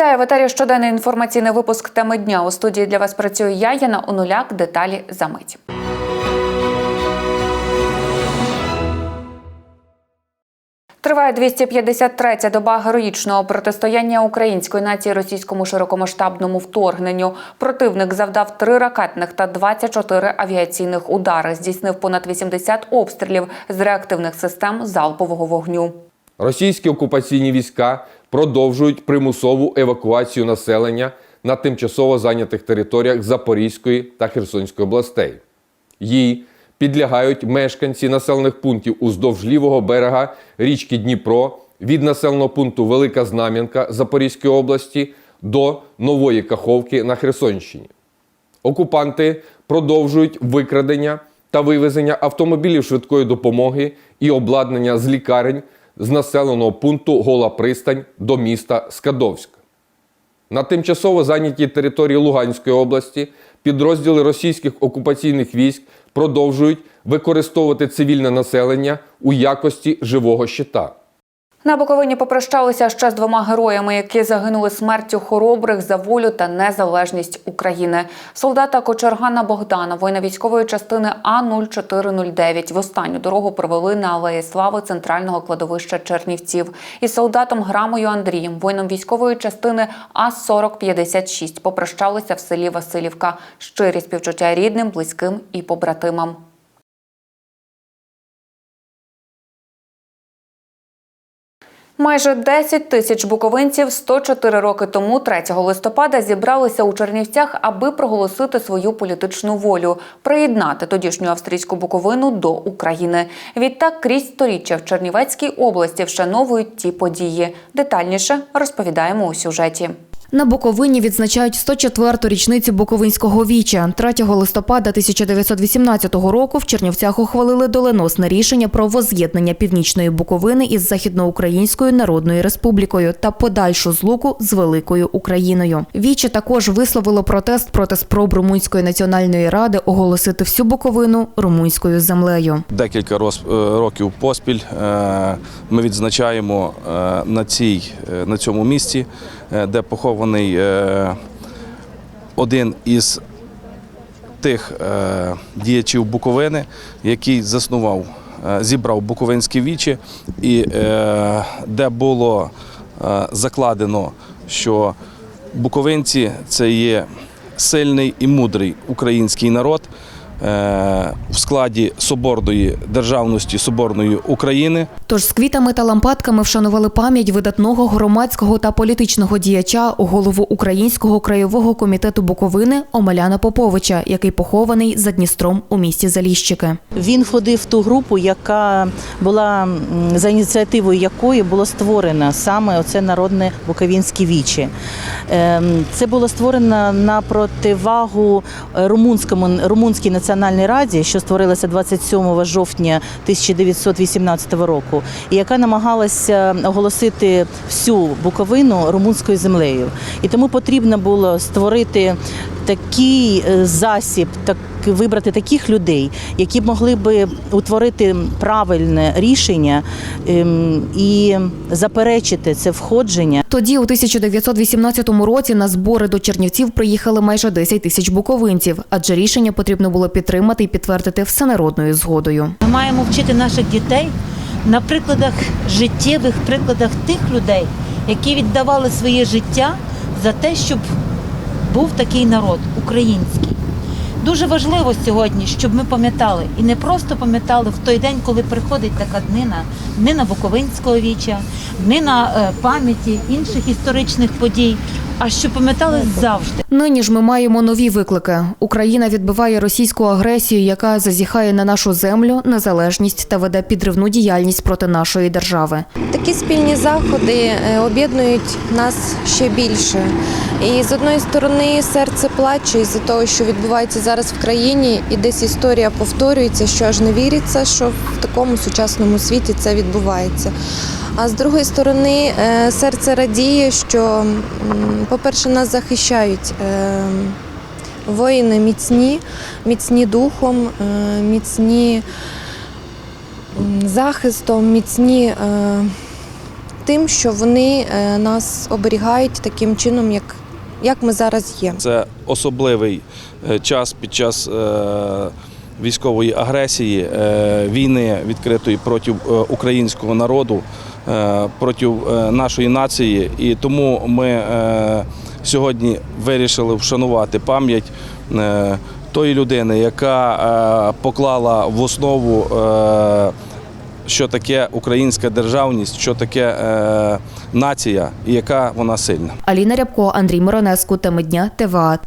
Вітаю в етері щоденний інформаційний випуск теми дня. У студії для вас працюю я, Яна Онуляк. Деталі за мить. Триває 253-я доба героїчного протистояння української нації російському широкомасштабному вторгненню. Противник завдав три ракетних та 24 авіаційних удари. Здійснив понад 80 обстрілів з реактивних систем залпового вогню. Російські окупаційні війська продовжують примусову евакуацію населення на тимчасово зайнятих територіях Запорізької та Херсонської областей. Їй підлягають мешканці населених пунктів уздовж лівого берега річки Дніпро від населеного пункту Велика Знам'янка Запорізької області до Нової Каховки на Херсонщині. Окупанти продовжують викрадення та вивезення автомобілів швидкої допомоги і обладнання з лікарень з населеного пункту Гола Пристань до міста Скадовськ. На тимчасово зайнятій території Луганської області підрозділи російських окупаційних військ продовжують використовувати цивільне населення у якості живого щита. На Буковині попрощалися ще з двома героями, які загинули смертю хоробрих за волю та незалежність України. Солдата Кочергана Богдана, воїна військової частини А 0409 В останню дорогу провели на алеї слави центрального кладовища Чернівців. Із солдатом Грамою Андрієм, воїном військової частини А 4056 попрощалися в селі Васильівка. Щирі співчуття рідним, близьким і побратимам. Майже 10 тисяч буковинців 104 роки тому, 3 листопада, зібралися у Чернівцях, аби проголосити свою політичну волю, приєднати тодішню австрійську Буковину до України. Відтак крізь сторіччя в Чернівецькій області вшановують ті події. Детальніше розповідаємо у сюжеті. На Буковині відзначають 104-ту річницю Буковинського віча. 3 листопада 1918 року в Чернівцях ухвалили доленосне рішення про воз'єднання Північної Буковини із Західноукраїнською Народною Республікою та подальшу злуку з Великою Україною. Віче також висловило протест проти спроб Румунської національної ради оголосити всю Буковину румунською землею. Декілька е, років поспіль е, ми відзначаємо е, на, цій, на цьому місці, де похований е, один із тих е, діячів Буковини, який заснував, е, зібрав Буковинське віче, і е, де було е, закладено, що буковинці це є сильний і мудрий український народ е, в складі соборної державності Соборної України. Тож з квітами та лампадками вшанували пам'ять видатного громадського та політичного діяча, голову Українського краєвого комітету Буковини Омеляна Поповича, який похований за Дністром у місті Заліщики. Він входив в ту групу, яка була за ініціативою якої було створено саме оце народне Буковінське віче. Ем, Це було створено на противагу е, румунському румунській національній раді, що створилася 27 жовтня 1918 року, і яка намагалася оголосити всю Буковину румунською землею. І тому потрібно було створити такий е, засіб, так вибрати таких людей, які б могли би утворити правильне рішення ем, і заперечити це входження. Тоді, у 1918 році, на збори до Чернівців приїхали майже 10 тисяч буковинців, адже рішення потрібно було підтримати і підтвердити всенародною згодою. Ми маємо вчити наших дітей на прикладах життєвих прикладах тих людей, які віддавали своє життя за те, щоб був такий народ український. Дуже важливо сьогодні, щоб ми пам'ятали і не просто пам'ятали в той день, коли приходить така днина, днина Буковинського віча, днина е, пам'яті інших історичних подій, а щоб пам'ятали завжди. Нині ж ми маємо нові виклики. Україна відбиває російську агресію, яка зазіхає на нашу землю, незалежність та веде підривну діяльність проти нашої держави. Такі спільні заходи е, об'єднують нас ще більше. І з одної сторони серце плаче із-за того, що відбувається зараз в країні, і десь історія повторюється, що аж не віриться, що в такому сучасному світі це відбувається. А з другої сторони, е, серце радіє, що, по-перше, нас захищають е, воїни міцні, міцні духом, е, міцні захистом, міцні. тим, що вони нас оберігають таким чином, як, як ми зараз є. Це особливий е, час під час е, військової агресії, е, війни відкритої проти українського народу, проти нашої нації. І тому ми сьогодні вирішили вшанувати пам'ять тої людини, яка поклала в основу. Що таке українська державність, що таке нація і яка вона сильна. Аліна Рябко, Андрій Миронеску. Теми дня ТВА.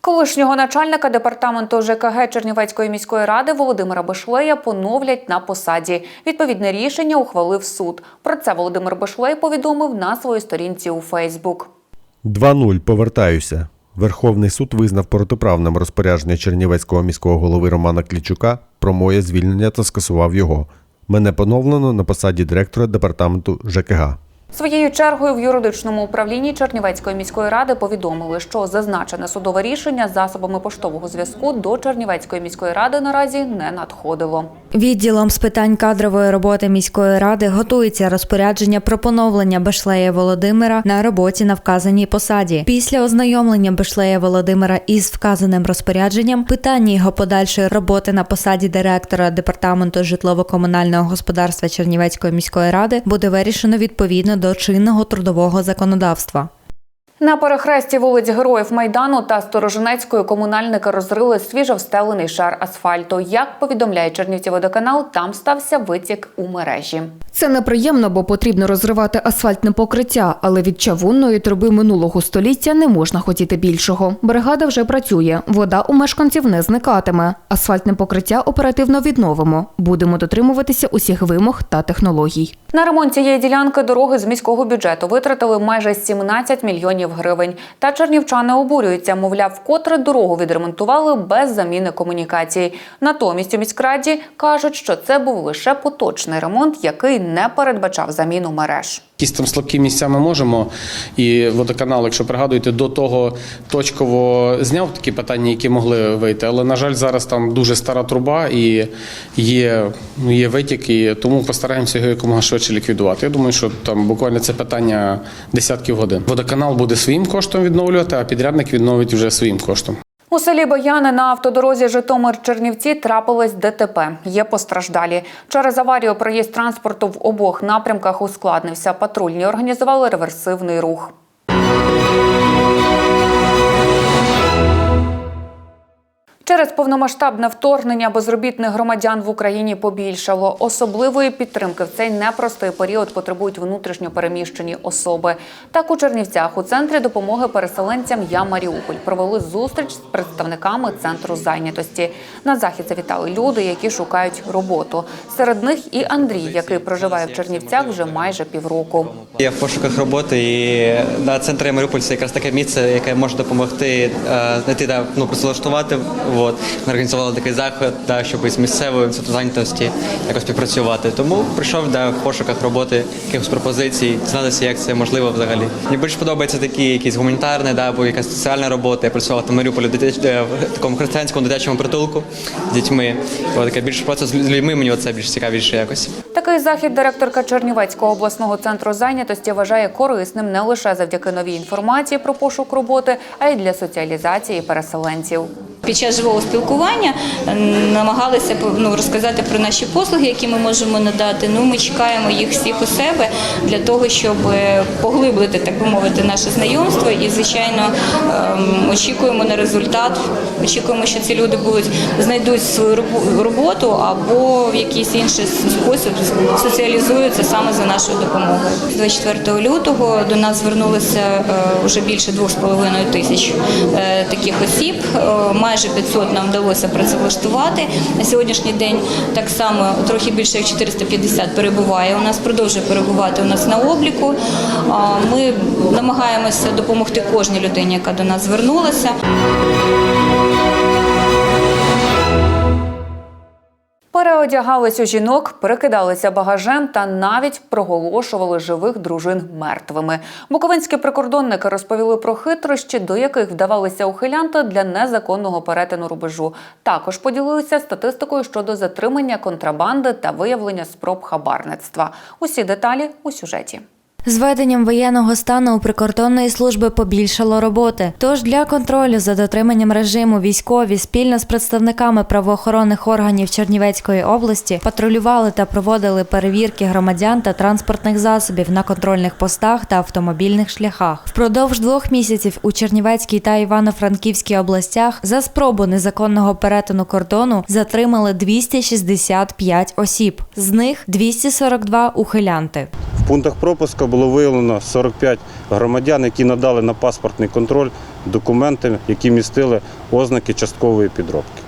Колишнього начальника департаменту ЖКГ Чернівецької міської ради Володимира Бешлея поновлять на посаді. Відповідне рішення ухвалив суд. Про це Володимир Бешлей повідомив на своїй сторінці у Фейсбук. 2-0. Повертаюся. Верховний суд визнав протиправним розпорядження Чернівецького міського голови Романа Клічука про моє звільнення та скасував його. Мене поновлено на посаді директора департаменту ЖКГ. Своєю чергою в юридичному управлінні Чернівецької міської ради повідомили, що зазначене судове рішення засобами поштового зв'язку до Чернівецької міської ради наразі не надходило. Відділом з питань кадрової роботи міської ради готується розпорядження про поновлення Бешлея Володимира на роботі на вказаній посаді. Після ознайомлення Бешлея Володимира із вказаним розпорядженням питання його подальшої роботи на посаді директора департаменту житлово-комунального господарства Чернівецької міської ради буде вирішено відповідно до чинного трудового законодавства. На перехресті вулиць Героїв Майдану та Сторожинецької комунальники розрили свіжо встелений шар асфальту. Як повідомляє Чернівці водоканал, там стався витік у мережі. Це неприємно, бо потрібно розривати асфальтне покриття, але від чавунної труби минулого століття не можна хотіти більшого. Бригада вже працює, вода у мешканців не зникатиме. Асфальтне покриття оперативно відновимо. Будемо дотримуватися усіх вимог та технологій. На ремонт цієї ділянки дороги з міського бюджету витратили майже 17 мільйонів гривень. Та чернівчани обурюються, мовляв, вкотре дорогу відремонтували без заміни комунікацій. Натомість у міськраді кажуть, що це був лише поточний ремонт, який не передбачав заміну мереж. Якісь там слабкі місця ми можемо. І водоканал, якщо пригадуєте, до того точково зняв такі питання, які могли вийти. Але, на жаль, зараз там дуже стара труба і є, ну, є витік, і тому постараємося його якомога швидше ліквідувати. Я думаю, що там буквально це питання десятків годин. Водоканал буде своїм коштом відновлювати, а підрядник відновить вже своїм коштом. У селі Бояни на автодорозі Житомир-Чернівці трапилось ДТП. Є постраждалі. Через аварію проїзд транспорту в обох напрямках ускладнився. Патрульні організували реверсивний рух. Через повномасштабне вторгнення безробітних громадян в Україні побільшало. Особливої підтримки в цей непростий період потребують внутрішньо переміщені особи. Так у Чернівцях у центрі допомоги переселенцям Я Маріуполь провели зустріч з представниками центру зайнятості. На захід завітали люди, які шукають роботу. Серед них і Андрій, який проживає в Чернівцях вже майже півроку. Я в пошуках роботи і на центрі Маріуполь це якраз таке місце, яке може допомогти е, знайти да, ну, працевлаштувати. От. Ми організували такий захід, да, щоб із місцевою зайнятості якось співпрацювати. Тому прийшов да, в пошуках роботи, якихось пропозицій, дізнатися, як це можливо взагалі. Мені більше подобається такі якісь гуманітарні, да, або якась соціальна робота. Я працював там в Маріуполі е, в такому християнському дитячому притулку з дітьми. От, таке більше праця з людьми мені це більш цікавіше якось. Такий захід директорка Чернівецького обласного центру зайнятості вважає корисним не лише завдяки новій інформації про пошук роботи, а й для соціалізації переселенців. Під час живого спілкування е, намагалися ну, розказати про наші послуги, які ми можемо надати. Ну, ми чекаємо їх всіх у себе для того, щоб е, поглибити, так би мовити, наше знайомство. І, звичайно, ем, очікуємо на результат. Очікуємо, що ці люди будуть знайдуть свою роботу або в якийсь інший спосіб соціалізуються саме за нашою допомогою. 24 лютого до нас звернулося е, вже більше 2,5 тисяч е, таких осіб. Е, Майже 500 нам вдалося працевлаштувати. На сьогоднішній день так само трохи більше як 450 перебуває. У нас продовжує перебувати у нас на обліку. Ми намагаємося допомогти кожній людині, яка до нас звернулася. Переодягались у жінок, перекидалися багажем та навіть проголошували живих дружин мертвими. Буковинські прикордонники розповіли про хитрощі, до яких вдавалися ухилянти для незаконного перетину рубежу. Також поділилися статистикою щодо затримання контрабанди та виявлення спроб хабарництва. Усі деталі у сюжеті. З введенням воєнного стану у прикордонної служби побільшало роботи. Тож для контролю за дотриманням режиму військові спільно з представниками правоохоронних органів Чернівецької області патрулювали та проводили перевірки громадян та транспортних засобів на контрольних постах та автомобільних шляхах. Впродовж двох місяців у Чернівецькій та Івано-Франківській областях за спробу незаконного перетину кордону затримали 265 осіб. З них 242 ухилянти. В пунктах пропуску було виявлено 45 громадян, які надали на паспортний контроль документи, які містили ознаки часткової підробки.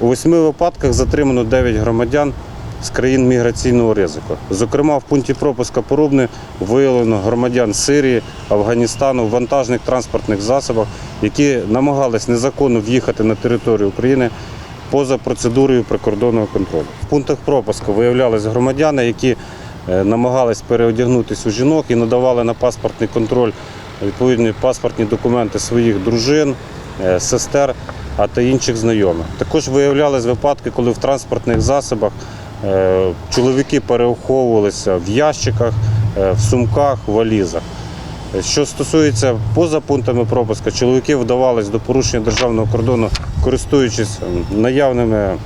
У восьми випадках затримано 9 громадян з країн міграційного ризику. Зокрема, в пункті пропуска Порубне виявлено громадян Сирії, Афганістану в вантажних транспортних засобах, які намагались незаконно в'їхати на територію України поза процедурою прикордонного контролю. В пунктах пропуску виявлялись громадяни, які намагались переодягнутися у жінок і надавали на паспортний контроль відповідні паспортні документи своїх дружин, е, сестер, а та інших знайомих. Також виявлялись випадки, коли в транспортних засобах е, чоловіки переховувалися в ящиках, е, в сумках, в валізах. Що стосується поза пунктами пропуска, чоловіки вдавались до порушення державного кордону, користуючись ем, наявними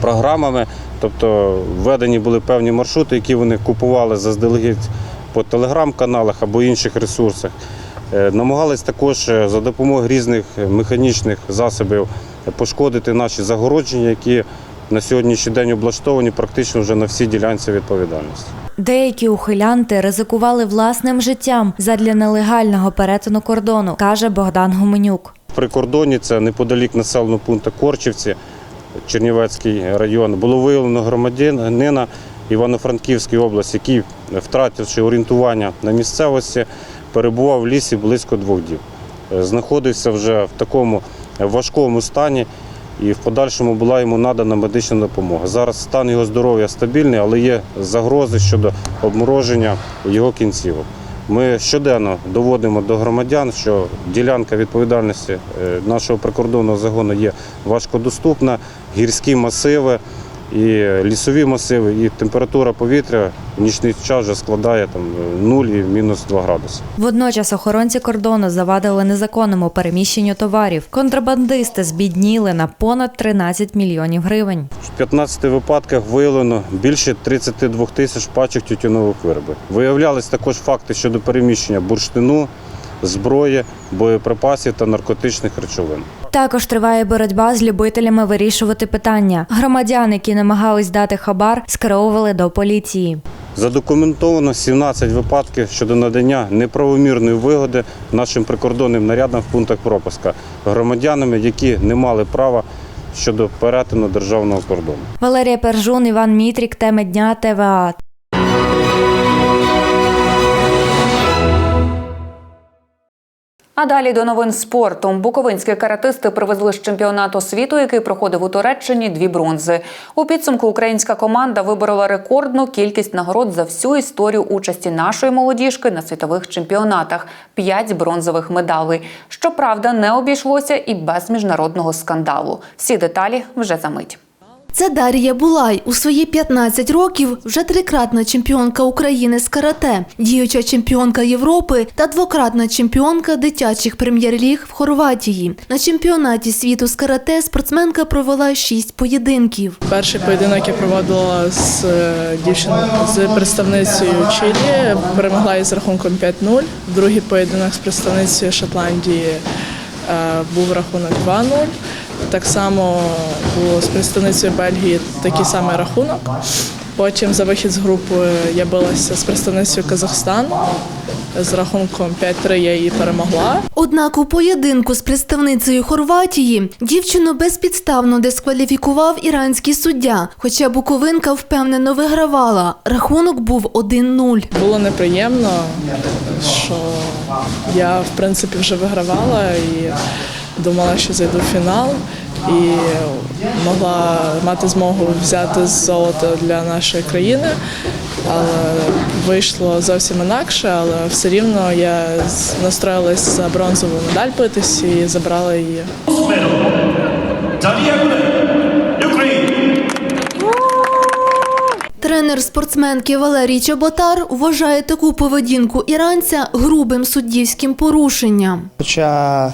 програмами, тобто введені були певні маршрути, які вони купували заздалегідь по телеграм-каналах або інших ресурсах. Е, Намагались також е, за допомогою різних механічних засобів пошкодити наші загородження, які на сьогоднішній день облаштовані практично вже на всій ділянці відповідальності. Деякі ухилянти ризикували власним життям задля нелегального перетину кордону, каже Богдан Гуменюк. В прикордоні це неподалік населеного пункту Корчівці, Чернівецький район, було виявлено громадянина Івано-Франківської області, який, втративши орієнтування на місцевості, перебував в лісі близько двох діб. Е, Знаходився вже в такому важкому стані і в подальшому була йому надана медична допомога. Зараз стан його здоров'я стабільний, але є загрози щодо обмороження його кінцівок. Ми щоденно доводимо до громадян, що ділянка відповідальності е, нашого прикордонного загону є важкодоступна, гірські масиви і лісові масиви, і температура повітря в нічний час вже складає там 0 і мінус 2 градуси. Водночас охоронці кордону завадили незаконному переміщенню товарів. Контрабандисти збідніли на понад 13 мільйонів гривень. В 15 випадках виявлено більше 32 тисяч пачок тютюнових виробів. Виявлялись також факти щодо переміщення бурштину, зброї, боєприпасів та наркотичних речовин. Також триває боротьба з любителями вирішувати питання. Громадян, які намагались дати хабар, скеровували до поліції. Задокументовано 17 випадків щодо надання неправомірної вигоди нашим прикордонним нарядам в пунктах пропуска громадянами, які не мали права щодо перетину державного кордону. Валерія Пержун, Іван Мітрік, теми дня ТВА. А далі до новин спорту. Буковинські каратисти привезли з чемпіонату світу, який проходив у Туреччині, дві бронзи. У підсумку українська команда виборола рекордну кількість нагород за всю історію участі нашої молодіжки на світових чемпіонатах п'ять бронзових медалей. Щоправда, не обійшлося і без міжнародного скандалу. Всі деталі вже за мить. Це Дар'я Булай. У свої 15 років вже трикратна чемпіонка України з карате, діюча чемпіонка Європи та двократна чемпіонка дитячих прем'єр-ліг в Хорватії. На чемпіонаті світу з карате спортсменка провела 6 поєдинків. Перший поєдинок я проводила з е, дівчиною з представницею Чилі, перемогла із рахунком 5-0. Другий поєдинок з представницею Шотландії е, був рахунок 2-0. Так само було з представницею Бельгії такий самий рахунок. Потім за вихід з групи я билася з представницею Казахстану. З рахунком 5-3 я її перемогла. Однак у поєдинку з представницею Хорватії дівчину безпідставно дискваліфікував іранський суддя, хоча Буковинка впевнено вигравала. Рахунок був 1-0. Було неприємно, що я в принципі вже вигравала і думала, що зайду в фінал. і могла мати змогу взяти золото для нашої країни. Але вийшло зовсім інакше, але все рівно я настроїлась за бронзову медаль битись і забрала її. Тренер спортсменки Валерій Чоботар вважає таку поведінку іранця грубим суддівським порушенням. Хоча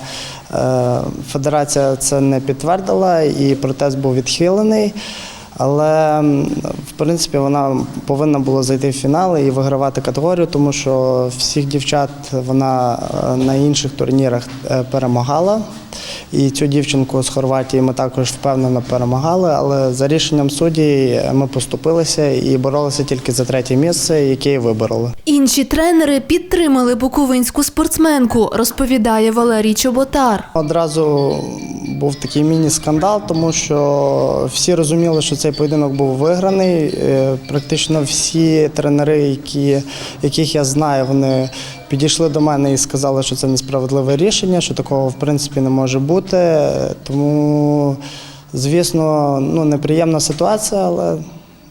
федерація це не підтвердила і протест був відхилений. Але в принципі вона повинна була зайти в фінал і вигравати категорію, тому що всіх дівчат вона е, на інших турнірах е, перемагала. І цю дівчинку з Хорватії ми також впевнено перемагали. Але за рішенням судді ми поступилися і боролися тільки за третє місце, яке вибороли. Інші тренери підтримали буковинську спортсменку, розповідає Валерій Чоботар. Одразу був такий міні-скандал, тому що всі розуміли, що цей поєдинок був виграний. Е, Практично всі тренери, які, яких я знаю, вони підійшли до мене і сказали, що це несправедливе рішення, що такого в принципі не може бути. Тому, звісно, ну, неприємна ситуація, але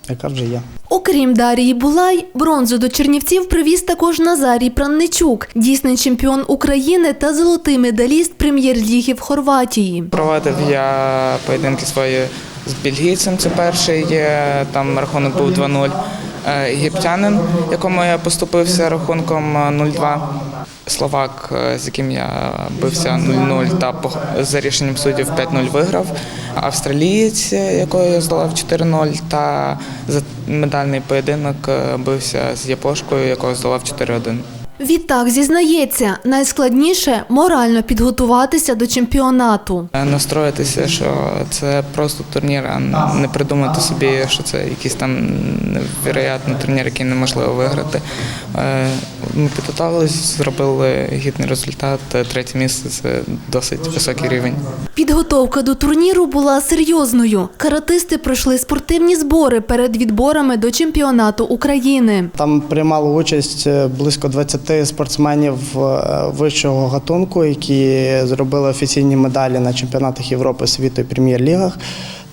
яка вже є. Окрім Дарії Булай, бронзу до Чернівців привіз також Назарій Пранничук, дійсний чемпіон України та золотий медаліст прем'єр-ліги в Хорватії. Проводив я поєдинки свої з бельгійцем. Це перший там рахунок був 2-0. Е, Єгиптянин, якому я поступився рахунком е, 0-2. Словак, е, з яким я бився 0-0 та за рішенням суддів 5-0 виграв. Австралієць, е, якого я здолав 4-0, та за медальний поєдинок е, бився з Япошкою, якого здолав 4-1. Відтак зізнається, найскладніше морально підготуватися до чемпіонату. Е, Настроїтися, що це просто турнір, а не придумати собі, що це якийсь там невероятний турнір, який неможливо виграти. Е, Ми підготувалися, зробили гідний результат. Е, Третє місце це досить високий рівень. Підготовка до турніру була серйозною. Каратисти пройшли спортивні збори перед відборами до чемпіонату України. Там приймало участь близько 20 спортсменів е, вищого гатунку, які зробили офіційні медалі на чемпіонатах Європи, світу і прем'єр-лігах.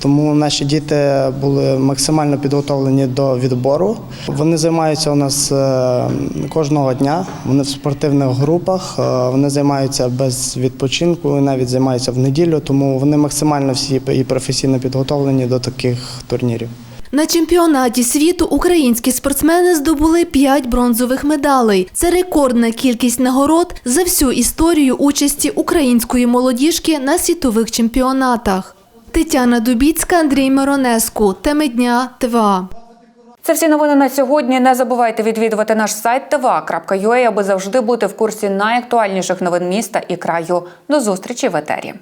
Тому наші діти були максимально підготовлені до відбору. Вони займаються у нас е, кожного дня. Вони в спортивних групах, е, вони займаються без відпочинку, навіть займаються в неділю. Тому вони максимально всі і професійно підготовлені до таких турнірів. На чемпіонаті світу українські спортсмени здобули 5 бронзових медалей. Це рекордна кількість нагород за всю історію участі української молодіжки на світових чемпіонатах. Тетяна Дубіцька, Андрій Миронеску. Теми дня ТВА. Це всі новини на сьогодні. Не забувайте відвідувати наш сайт tva.ua, аби завжди бути в курсі найактуальніших новин міста і краю. До зустрічі в етері.